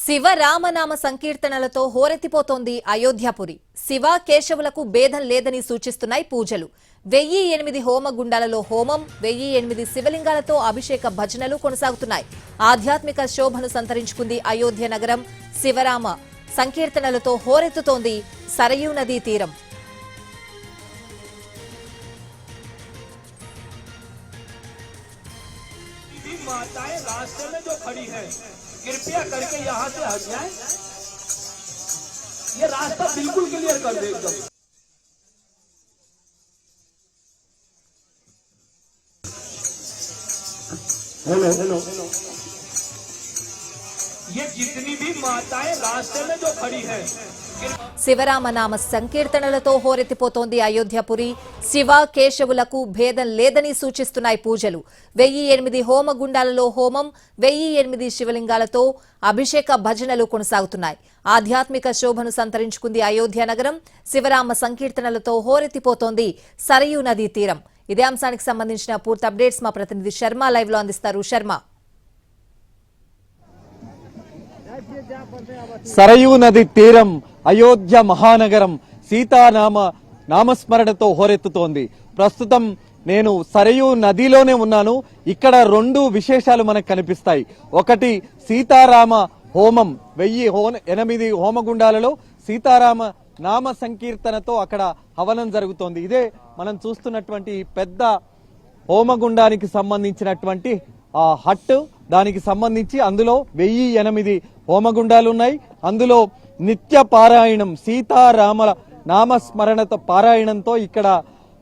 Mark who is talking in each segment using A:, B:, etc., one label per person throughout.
A: శివ రామనామ సంకీర్తనలతో హోరెత్తిపోతోంది అయోధ్యాపురి శివ కేశవులకు భేదం లేదని సూచిస్తున్నాయి పూజలు వెయ్యి ఎనిమిది హోమ గుండాలలో హోమం వెయ్యి ఎనిమిది శివలింగాలతో అభిషేక భజనలు కొనసాగుతున్నాయి ఆధ్యాత్మిక శోభను సంతరించుకుంది అయోధ్య నగరం శివరామ సంకీర్తనలతో హోరెత్తుతోంది సరయూ నదీ తీరం
B: भी माताएं रास्ते में जो खड़ी हैं कृपया करके यहाँ से हट जाए। ये रास्ता बिल्कुल क्लियर कर दे एकदम।
C: Hello hello.
B: ये जितनी भी माताएँ रास्ते में जो खड़ी हैं
A: శివరామనామ సంకీర్తనలతో హోరెత్తిపోతోంది అయోధ్యపురి. శివ కేశవులకు భేదం లేదని సూచిస్తున్నాయి పూజలు. వెయ్యి ఎనిమిది హోమ గుండాలలో హోమం వెయ్యి ఎనిమిది శివలింగాలతో అభిషేక భజనలు కొనసాగుతున్నాయి. ఆధ్యాత్మిక శోభను సంతరించుకుంది అయోధ్య నగరం. శివరామ సంకీర్తనలతో హోరెత్తిపోతోంది సరయూ నదీ తీరం. ఇదే అంశానికి సంబంధించిన పూర్తి అప్డేట్స్ మా ప్రతినిధి శర్మ లైవ్లో అందిస్తారు. శర్మ.
D: సరయూ నది తీరం అయోధ్య మహానగరం సీతానామ నామస్మరణతో హోరెత్తుతోంది. ప్రస్తుతం నేను సరయూ నదిలోనే ఉన్నాను. ఇక్కడ రెండు విశేషాలు మనకు కనిపిస్తాయి. ఒకటి సీతారామ హోమం. వెయ్యి హో ఎనిమిది హోమగుండాలలో సీతారామ నామ సంకీర్తనతో అక్కడ హవనం జరుగుతోంది. ఇదే మనం చూస్తున్నటువంటి పెద్ద హోమగుండానికి సంబంధించినటువంటి ఆ హట్ దానికి సంబంధించి అందులో వెయ్యి ఎనిమిది హోమగుండాలు ఉన్నాయి. అందులో నిత్య పారాయణం సీతారామల నామస్మరణతో పారాయణంతో ఇక్కడ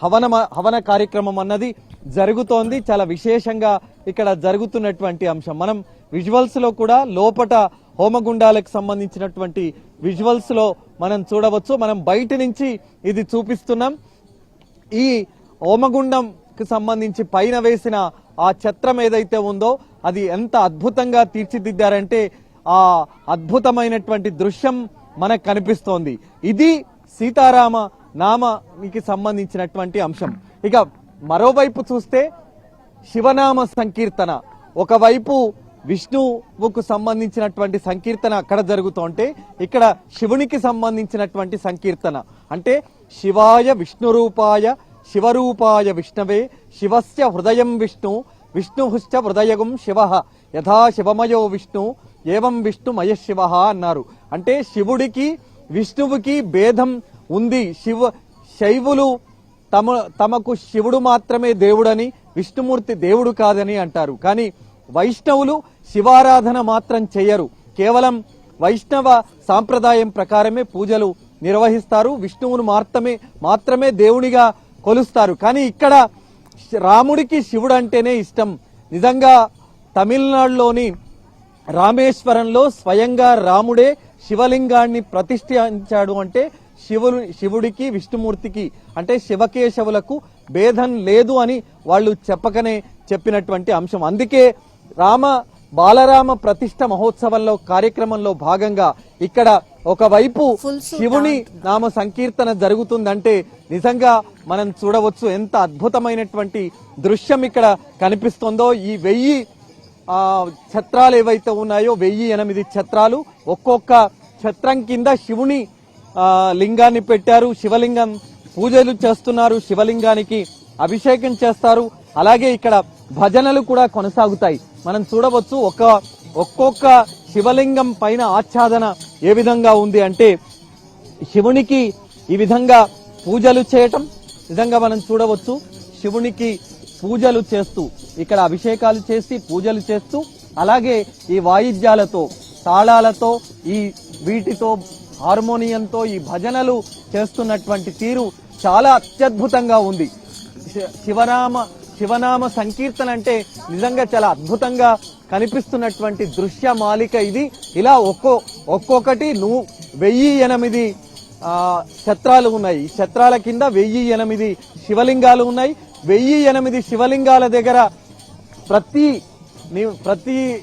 D: హవన హవన కార్యక్రమం అన్నది జరుగుతోంది. చాలా విశేషంగా ఇక్కడ జరుగుతున్నటువంటి అంశం. మనం విజువల్స్లో కూడా లోపట హోమగుండాలకు సంబంధించినటువంటి విజువల్స్లో మనం చూడవచ్చు. మనం బయట నుంచి ఇది చూపిస్తున్నాం. ఈ హోమగుండం కు సంబంధించి పైన వేసిన ఆ ఛత్రం ఏదైతే ఉందో అది ఎంత అద్భుతంగా తీర్చిదిద్దారంటే ఆ అద్భుతమైనటువంటి దృశ్యం మనకు కనిపిస్తోంది. ఇది సీతారామ నామానికి సంబంధించినటువంటి అంశం. ఇక మరోవైపు చూస్తే శివనామ సంకీర్తన. ఒకవైపు విష్ణువుకు సంబంధించినటువంటి సంకీర్తన అక్కడ జరుగుతుంటే ఇక్కడ శివునికి సంబంధించినటువంటి సంకీర్తన. అంటే శివాయ విష్ణు రూపాయ శివరూపాయ విష్ణవే శివస్య హృదయం విష్ణు విష్ణుహుశ్చ హృదయగం శివ యథా శివమయో విష్ణు ఏవం విష్ణు మయశివ అన్నారు. అంటే శివుడికి విష్ణువుకి భేదం ఉంది. శివ శైవులు తమ తమకు శివుడు మాత్రమే దేవుడని విష్ణుమూర్తి దేవుడు కాదని అంటారు. కానీ వైష్ణవులు శివారాధన మాత్రం చేయరు కేవలం వైష్ణవ సాంప్రదాయం ప్రకారమే పూజలు నిర్వహిస్తారు. విష్ణువును మాత్రమే మాత్రమే దేవునిగా కొలుస్తారు. కానీ ఇక్కడ రాముడికి శివుడు అంటేనే ఇష్టం. నిజంగా తమిళనాడులోని రామేశ్వరంలో స్వయంగా రాముడే శివలింగాన్ని ప్రతిష్ఠించాడు అంటే శివుడు శివుడికి విష్ణుమూర్తికి అంటే శివకేశవులకు భేదం లేదు అని వాళ్ళు చెప్పకనే చెప్పినటువంటి అంశం. అందుకే రామ బాలరామ ప్రతిష్ట మహోత్సవంలో కార్యక్రమంలో భాగంగా ఇక్కడ ఒకవైపు శివుని నామ సంకీర్తన జరుగుతుందంటే నిజంగా మనం చూడవచ్చు ఎంత అద్భుతమైనటువంటి దృశ్యం ఇక్కడ కనిపిస్తుందో. ఈ వెయ్యి ఆ ఛత్రాలు ఏవైతే ఉన్నాయో వెయ్యి ఎనిమిది ఛత్రాలు ఒక్కొక్క ఛత్రం కింద శివుని ఆ, లింగాన్ని పెట్టారు. శివలింగం పూజలు చేస్తున్నారు. శివలింగానికి అభిషేకం చేస్తారు. అలాగే ఇక్కడ భజనలు కూడా కొనసాగుతాయి. మనం చూడవచ్చు ఒక ఒక్కొక్క శివలింగం పైన ఆచ్ఛాదన ఏ విధంగా ఉంది అంటే శివునికి ఈ విధంగా పూజలు చేయటం విధంగా మనం చూడవచ్చు. శివునికి పూజలు చేస్తూ ఇక్కడ అభిషేకాలు చేసి పూజలు చేస్తూ అలాగే ఈ వాయిద్యాలతో తాళాలతో ఈ వీటితో హార్మోనియంతో ఈ భజనలు చేస్తున్నటువంటి తీరు చాలా అత్యద్భుతంగా ఉంది. శి- శివనామ సంకీర్తన అంటే నిజంగా చాలా అద్భుతంగా కనిపిస్తున్నటువంటి దృశ్య మాలిక ఇది. ఇలా ఒక్కో ఒక్కొక్కటి నువ్వు వెయ్యి ఎనిమిది ఛత్రాలు ఉన్నాయి. ఈ ఛత్రాల కింద వెయ్యి ఎనిమిది శివలింగాలు ఉన్నాయి. వెయ్యి ఎనిమిది శివలింగాల దగ్గర ప్రతి ని- ప్రతి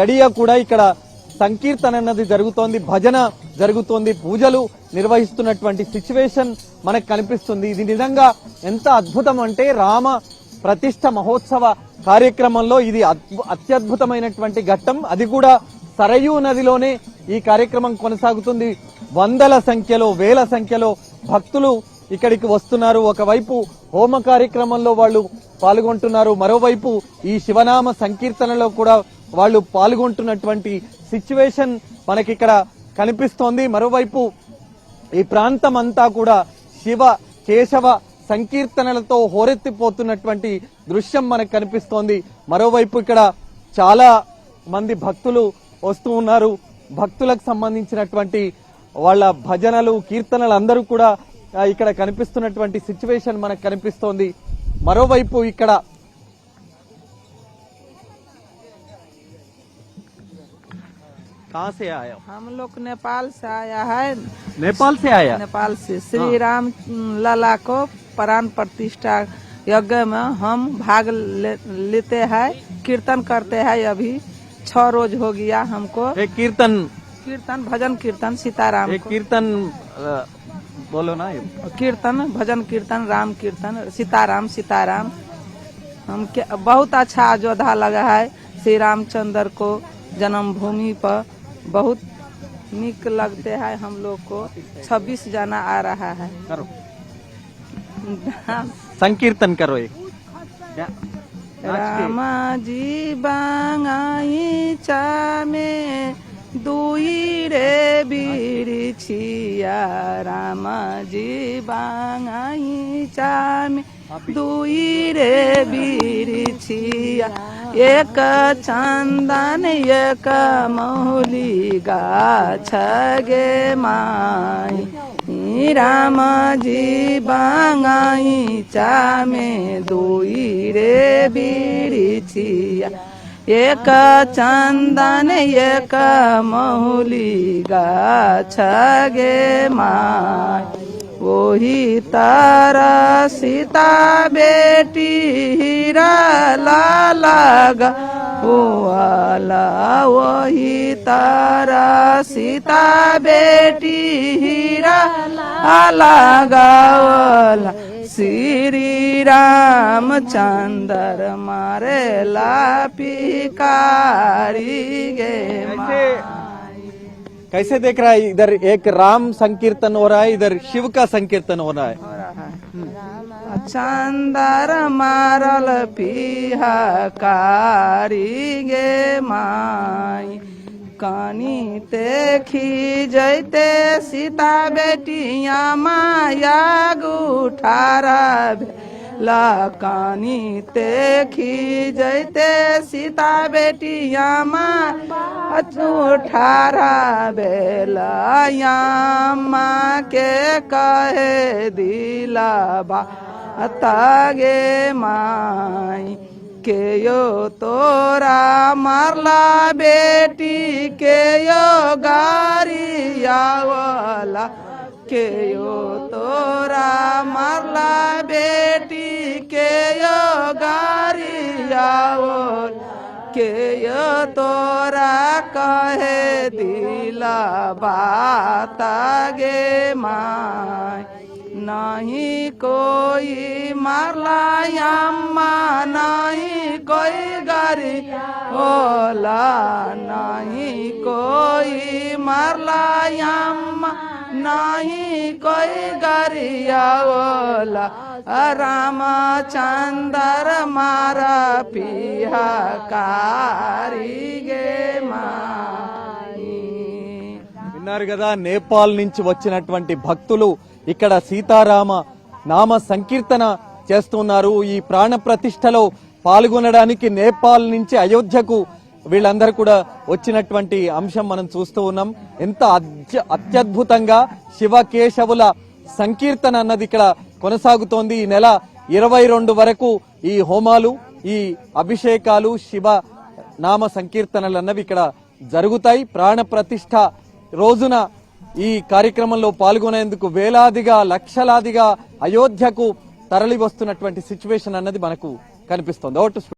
D: గడియ కూడా ఇక్కడ సంకీర్తన అన్నది జరుగుతోంది భజన జరుగుతోంది పూజలు నిర్వహిస్తున్నటువంటి సిచ్యువేషన్ మనకు కనిపిస్తుంది. ఇది నిజంగా ఎంత అద్భుతం అంటే రామ ప్రతిష్ట మహోత్సవ కార్యక్రమంలో ఇది అద్భు- అత్యద్భుతమైనటువంటి ఘట్టం. అది కూడా సరయూ నదిలోనే ఈ కార్యక్రమం కొనసాగుతుంది. వందల సంఖ్యలో వేల సంఖ్యలో భక్తులు ఇక్కడికి వస్తున్నారు. ఒకవైపు హోమ కార్యక్రమంలో వాళ్ళు పాల్గొంటున్నారు. మరోవైపు ఈ శివనామ సంకీర్తనలో కూడా వాళ్ళు పాల్గొంటున్నటువంటి సిచ్యువేషన్ మనకిక్కడ కనిపిస్తోంది. మరోవైపు ఈ ప్రాంతం అంతా కూడా శివ కేశవ సంకీర్తనలతో హోరెత్తిపోతున్నటువంటి దృశ్యం మనకు కనిపిస్తోంది మరోవైపు ఇక్కడ చాలా మంది భక్తులు వస్తూ ఉన్నారు భక్తులకు సంబంధించినటువంటి వాళ్ళ భజనలు కీర్తనలు అందరూ కూడా ఆ, ఇక్కడ కనిపిస్తున్నటువంటి సిచ్యువేషన్ మనకు కనిపిస్తోంది మరోవైపు ఇక్కడ कहाँ से आया
C: हम लोग नेपाल से आया है
D: नेपाल से आया
C: नेपाल से श्री राम लला को प्राण प्रतिष्ठा यज्ञ में हम भाग ले, लेते हैं कीर्तन करते हैं अभी छह रोज हो गया हमको।
D: एक कीर्तन।
C: कीर्तन भजन कीर्तन सीताराम
D: एक कीर्तन बोलो ना।
C: कीर्तन भजन कीर्तन राम कीर्तन सीताराम सीताराम। हम बहुत अच्छा अयोध्या लगा है श्री रामचंद्र को जन्मभूमि पर बहुत निक लगते हैं हम लोग को। छब्बीस जना आ रहा है।
D: करो संकीर्तन करो एक क्या? नाच के।
C: रामा जी बांगाई चामे दुई रे बिरिछिया रामा जी बांगाई चामे दुई रे बिरिछिया एक राम जी बांगाई चा में दुई रे छिया। एक चंदन, एक मौली गे माई वही तारा सीता बेटी हीरा लाग ओला वही तारा सीता बेटी हीरा आला गावला श्री राम चंद्र मारे लापिकारी गे
D: कैसे देख रहा है इधर एक राम संकीर्तन हो रहा है इधर शिव का संकीर्तन हो रहा है
C: हो रहा है चंदर मारल पीहा कारी गे माई कानी देखी जैते सीता बेटिया माया गुठारा ला कानी देखी जैते सीता बेटिया माँ उठारा बेला माँ के कहे दिला बा तागे माई। के यो तोरा मारला बेटी के यो गारी आवला के यो तोरा मारला बेटी के यो गारी आवल के यो तोरा कहे दिला बात गे माई नहीं कोई मारला अम्मा नहीं कोई गरी होला नहीं कोई मारला अम्मा नहीं कोई गरिया होला रामचंद्र मारा पिया कारी गे माई
D: విన్నారు కదా నేపాల్ నుంచి వచ్చినటువంటి భక్తులు ఇక్కడ సీతారామ నామ సంకీర్తన చేస్తున్నారు. ఈ ప్రాణ ప్రతిష్టలో పాల్గొనడానికి నేపాల్ నుంచి అయోధ్యకు వీళ్ళందరూ కూడా వచ్చినటువంటి అంశం మనం చూస్తూ ఉన్నాం. ఎంత అత్యద్భుతంగా శివ కేశవుల సంకీర్తన అన్నది ఇక్కడ కొనసాగుతోంది. ఈ నెల ఇరవై రెండు వరకు ఈ హోమాలు ఈ అభిషేకాలు శివ నామ సంకీర్తనలు అన్నవి ఇక్కడ జరుగుతాయి. ప్రాణ ప్రతిష్ట రోజున ఈ కార్యక్రమంలో పాల్గొనేందుకు వేలాదిగా లక్షలాదిగా అయోధ్యకు తరలి వస్తున్నటువంటి సిచ్యువేషన్ అన్నది మనకు కనిపిస్తోంది. ఓటు